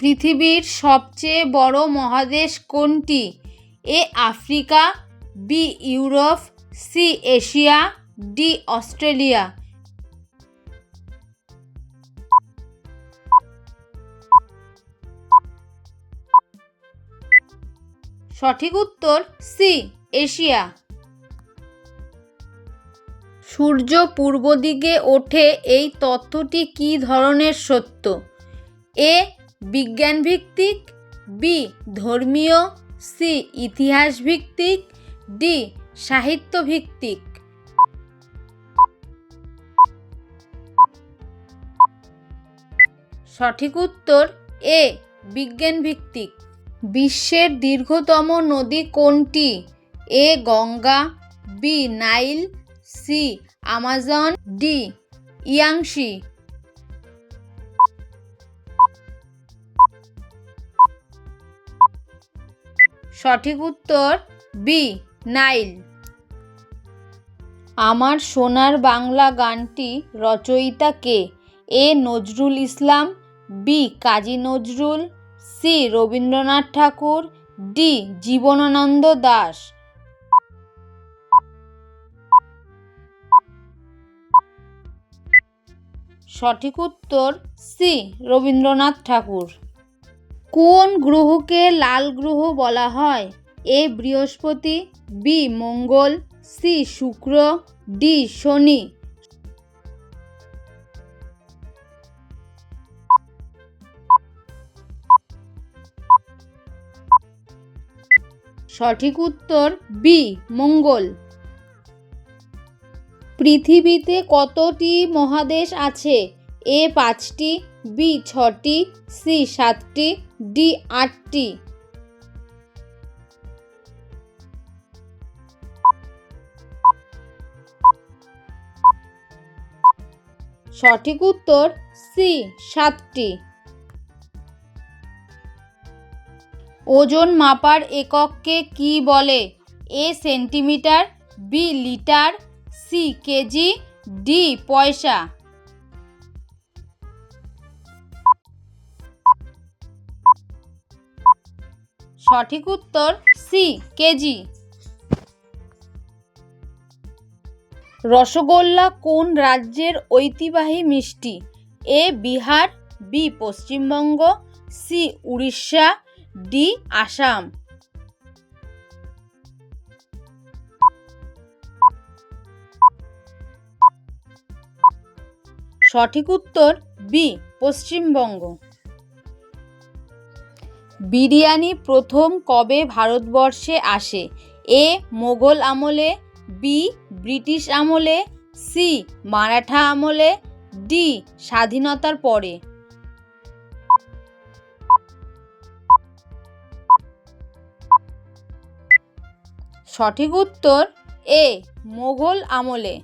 পৃথিবীর সবচেয়ে বড় মহাদেশ কোনটি? A, Africa, B, Europe, C, Asia, D, Australia. সঠিক উত্তর, সি, এশিয়া। সূর্য পূর্ব দিকে ওঠে, এই তত্ত্বটি কী ধরনের সত্য? এ বিজ্ঞান ভিত্তিক বি, ধর্মীয়, সি ইতিহাস ভিত্তিক ডি সাহিত্য ভিত্তিক সঠিক উত্তর, এ বিজ্ঞান ভিত্তিক বিশ্বের দীর্ঘতম নদী কোনটি? A, Ganga, B, Nile, C, Amazon, D Yangtze সঠিক উত্তর বি নাইল আমার সোনার বাংলা গানটি রচয়িতা কে? A Nazrul Islam B Kazi Nazrul C Rabindranath Tagore D Jibanananda Das. সঠিক উত্তর সি রবীন্দ্রনাথ ঠাকুর। কোন গ্রহকে লাল গ্রহ বলা হয়? A Brihaspati, B Mangal, C Shukra, D Shani. সঠিক উত্তর, বি মঙ্গল। পৃথিবীতে কতটি মহাদেশ আছে? এ পাঁচটি বি ছটি, সি সাতটি, ডি আটটি। সঠিক উত্তর সি সাতটি। ওজন মাপার একককে কি বলে? A centimetre, B litre, C KG, D paisa. সঠিক উত্তর সি, কেজি। রসগোল্লা কোন রাজ্যের ঐতিহ্যবাহী মিষ্টি? A, Bihar, B, Paschimbanga, C, Orissa, D, Assam. সঠিক উত্তর বি, পশ্চিমবঙ্গ। বিরিয়ানি প্রথম কবে ভারতবর্ষে আসে? এ, মোগল আমলে, বি, ব্রিটিশ আমলে, সি, মারাঠা আমলে, ডি, স্বাধীনতার পরে। সঠিক উত্তর, এ, মোগল আমলে।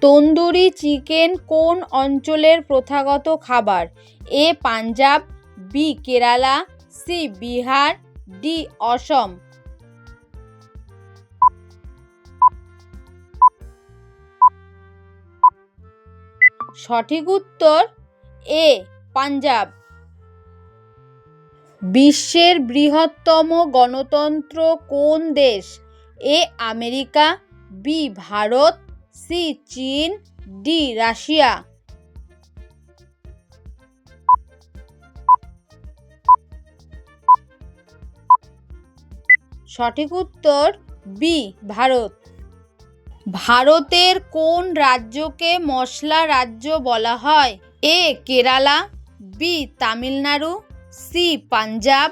তন্দুরি চিকেন কোন অঞ্চলের প্রথাগত খাবার? A, Punjab B Kerala, C Bihar, D Assam. সঠিক উত্তর এ, পাঞ্জাব। বিশ্বের বৃহত্তম গণতন্ত্র কোন দেশ? A, America, B, Bharat, C, চীন, ডি, রাশিয়া। সঠিক উত্তর বি, ভারত। ভারতের কোন রাজ্যকে মশলা রাজ্য বলা হয়? A, Kerala, B, Tamil Nadu, C, Punjab,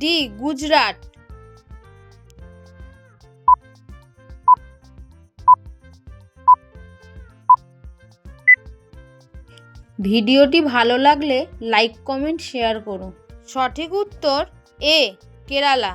D, Gujarat. ভিডিওটি ভালো লাগলে লাইক, কমেন্ট, শেয়ার করুন। সঠিক উত্তর এ, কেরালা।